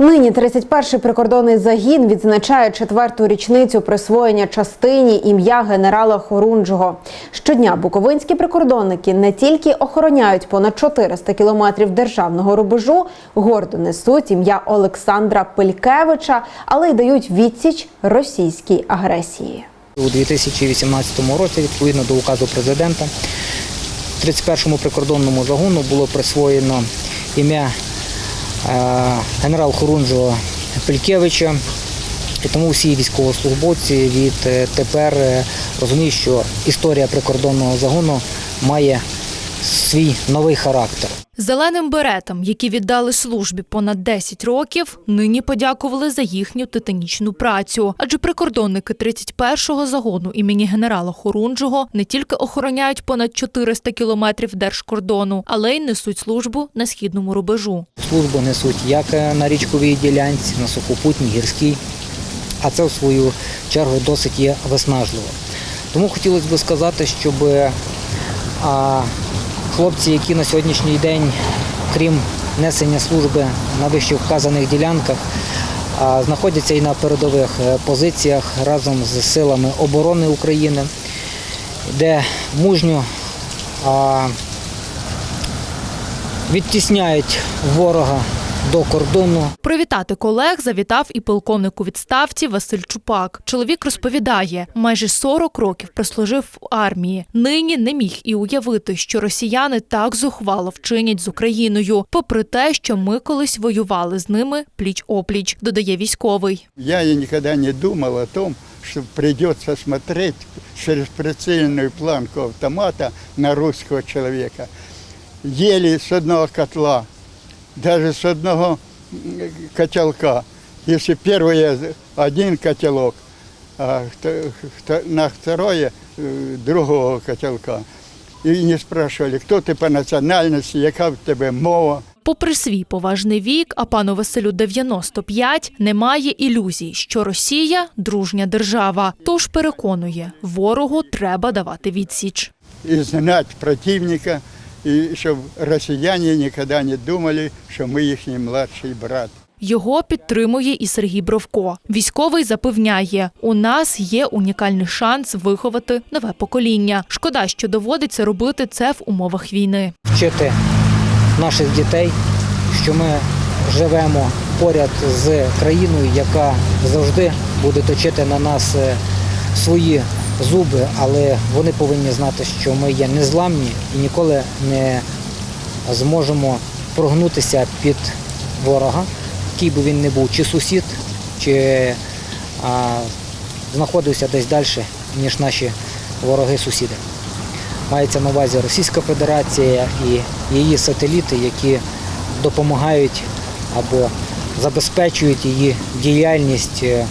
Нині 31-й прикордонний загін відзначає четверту річницю присвоєння частині ім'я генерала Хорунжого. Щодня буковинські прикордонники не тільки охороняють понад 400 кілометрів державного рубежу, гордо несуть ім'я Олександра Пилькевича, але й дають відсіч російській агресії. У 2018 році, відповідно до указу президента, 31-му прикордонному загону було присвоєно ім'я генерал Хорунжого Пелькевича. І тому всі військовослужбовці від е, тепер е, розуміють, що історія прикордонного загону має свій новий характер. Зеленим беретам, які віддали службі понад 10 років, нині подякували за їхню титанічну працю. Адже прикордонники 31-го загону імені генерала Хорунжого не тільки охороняють понад 400 кілометрів держкордону, але й несуть службу на східному рубежу. Службу несуть як е, на річковій ділянці, на сухопутній, гірській, а це в свою чергу досить є виснажливо. Тому хотілося б сказати, щоб а, хлопці, які на сьогоднішній день, крім несення служби на вище вказаних ділянках, знаходяться і на передових е, позиціях разом з силами оборони України, де мужньо відтісняють ворога до кордону. Привітати колег завітав і полковник у відставці Василь Чупак. Чоловік розповідає, майже 40 років прослужив в армії. Нині не міг і уявити, що росіяни так зухвало вчинять з Україною, попри те, що ми колись воювали з ними пліч опліч, додає військовий. Я и никогда не думал о том, что придется смотреть через прицельную планку автомата на русского человека. Ели с одного котла, даже с одного м, котелка. Если первый один котелок, а вто- вто- на второе э, другого котелка. И не спрашивали, кто ты по национальности, яка в тебе мова. Попри свій поважний вік, а пану Василю 95, немає ілюзій, що Росія дружня держава. Тож переконує, ворогу треба давати відсіч. и знать противника, и чтобы россияне никогда не думали, что мы их младший брат. Його підтримує і Сергій Бровко. Військовий запевняє, у нас є унікальний шанс виховати нове покоління. Шкода, що доводиться робити це в умовах війни. вчити наших дітей, що ми живемо поряд з країною, яка завжди буде точити на нас е, свої зуби, але вони повинні знати, що ми є незламні і ніколи не зможемо прогнутися під ворога, який би він не був, чи сусід, чи а, знаходився десь далі, ніж наші вороги-сусіди. Мається на увазі Російська Федерація і її сателіти, які допомагають або забезпечують її діяльність е,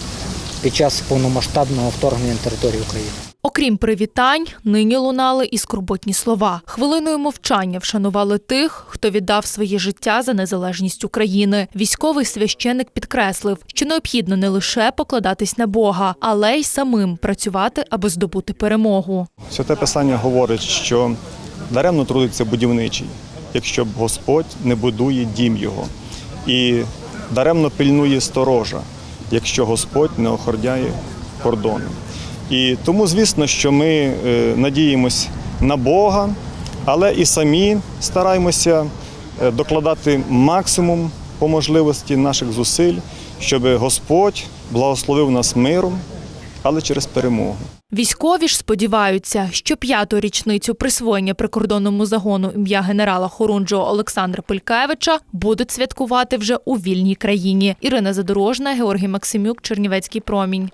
під час повномасштабного вторгнення на територію України. Окрім привітань, нині лунали і скорботні слова. Хвилиною мовчання вшанували тих, хто віддав своє життя за незалежність України. Військовий священик підкреслив, що необхідно не лише покладатись на Бога, але й самим працювати, аби здобути перемогу. Святе Писання говорить, що даремно трудиться будівничий, якщо б Господь не будує дім його, і даремно пильнує сторожа, якщо Господь не охороняє кордони. І тому, звісно, що ми е, надіємось на Бога, але і самі стараємося е, докладати максимум по можливості наших зусиль, щоб Господь благословив нас миром, але через перемогу. Військові ж сподіваються, що п'яту річницю присвоєння прикордонному загону ім'я генерала Хорунжого Олександра Пилькевича будуть святкувати вже у вільній країні. Ірина Задорожна, Георгій Максимюк, Чернівецький промінь.